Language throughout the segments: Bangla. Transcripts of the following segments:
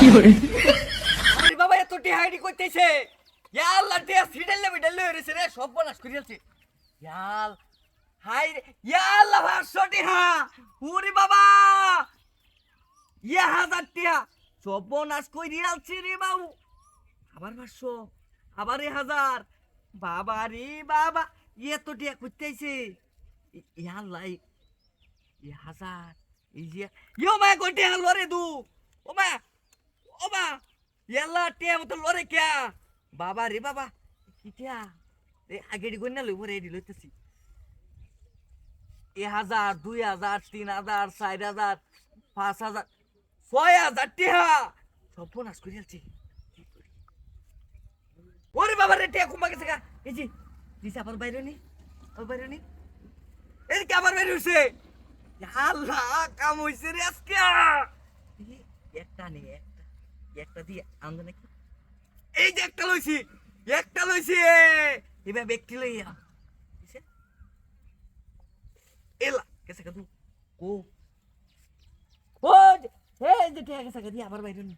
আরে বাবা, এত টিহাইডি করতেছে। ইয়াল টিয়া সিডাল বিডাল হইছে রে, সব বনাস করিয়াছে ইয়াল হাই ইয়াল ভাষো টিহা। উরি বাবা। ইয়া হাজার টিহা। সব বনাস করিয়ালছি রে বাবু। আবার ভাষো আবার হাজার। বাবা রে বাবা ইয়ে তো টিয়া করতেছে ইয়াল লাই ই হাজার। এই যে ইয়ো মা কোটে হালবা রে দু। ও মা ও মা ইয়াল্লা টিয়া মতো লরে ক্যা? বাবা রে বাবা কিটিয়া এ আগেডি গন্না লইব রে, এডি লইতেছি। এ হাজার, দুই হাজার, তিন হাজার, চার হাজার, পাঁচ হাজার, ছয় হাজার টিহা সব নাশ করে আলছি। ওরে বাবা রে, টিয়া কুমা গেছে গা। এই যে, দিছে আবার বাইরে নি আবার বাইরে নি এদিকে কাম হইছে রে আজকে। একটা একটা দিয়ে আনন্দ নাকি? এই যে একটা লইছি একটা লইছি এবার ব্যক্তি লইয়া। বুঝছে? এলা কেসে কাদু। ও ও যে- এই যে ঠিক আছে কাদি আবার বাইরে নি।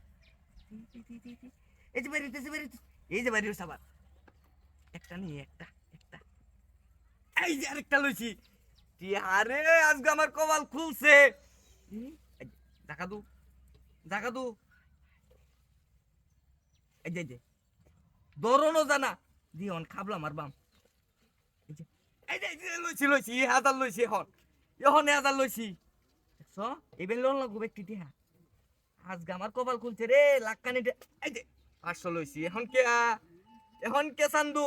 এই যে বাইরে হইতেছে বাইরে হইতেছে। এই যে বাইরে হইছে আবার। একটা নেই একটা একটা। এই যে আরেকটা লইছি। আরে আজকে আমার কপাল খুলছে। দেখা দু দেখা দু এই যে দরনো জানা দিহন খাবলা মার বাম এই যে এই যে লইছি লইছি এই হাজার লইছি এখন এখন হাজার লইছি দেখছ এবার লোন লাগবো ব্যক্তি দিয়া আজকে আমার কপাল খুলছে রে লাক্কানি এই যে পাঁচশো লইছি এখন কে এখন কে চান্দু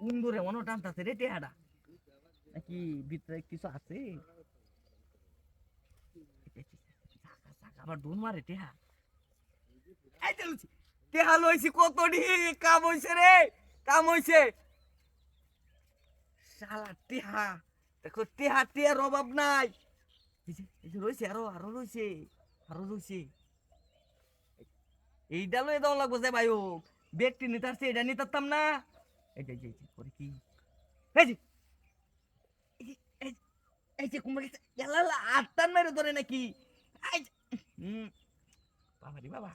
উন্দুরে মনে টানতাছে রে টেহাডা নাকি ভিতরে কিছু আছে আবার ডুন মারে টেহা। টেহা লইছি কত কাম হইছে রে। কাম হইছে। শালা, টেহা। দেখো, টেহা টেহার অভাব নাই। যে আরও আরও রইছে আরও রইছে। এইটা লই দাও লাগবো ভাই ও। ব্যক্তি নিতারছে এটা নিতারতাম না। এই যে করে কি? এই যে কুমার গেছে। আটটান মেরে ধরে নাকি। বাবা রে বাবা।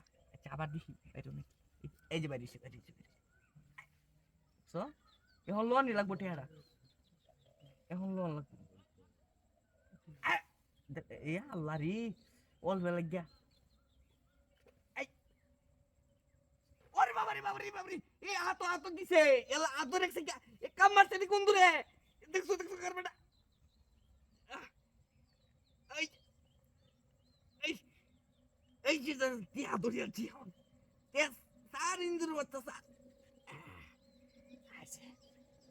আবার দেখি। বাইরে নাকি এই- যে বাইরে বাইরে সো এখন লোনই লাগবো টেহারা এখন লোন লাগবে। এ আল্লাহ রে অল বেলা গিয়া। ওরে বাবা রে এ হাতো হাতো দিছে। এলা হাতো রেখছে কাম মারছে কোন দূরে? দেখছ দেখছ কার টিচার টিয়া ধরিয়া টিয়া স্যার ইন্দ্র বাচ্চা স্যার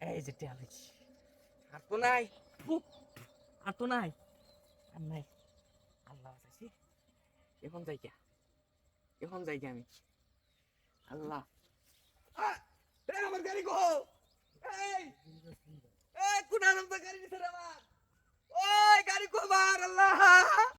এই যে টিয়া দেখি আর তো নাই আর তো নাই আর নাই আল্লাহ আছি এখন যাই গিয়া এখন যাই গিয়া আমি আল্লাহ আমার গাড়ি গো এই এই কোন আনন্দ গাড়ি নিছে আমার ওই গাড়ি কো আল্লাহ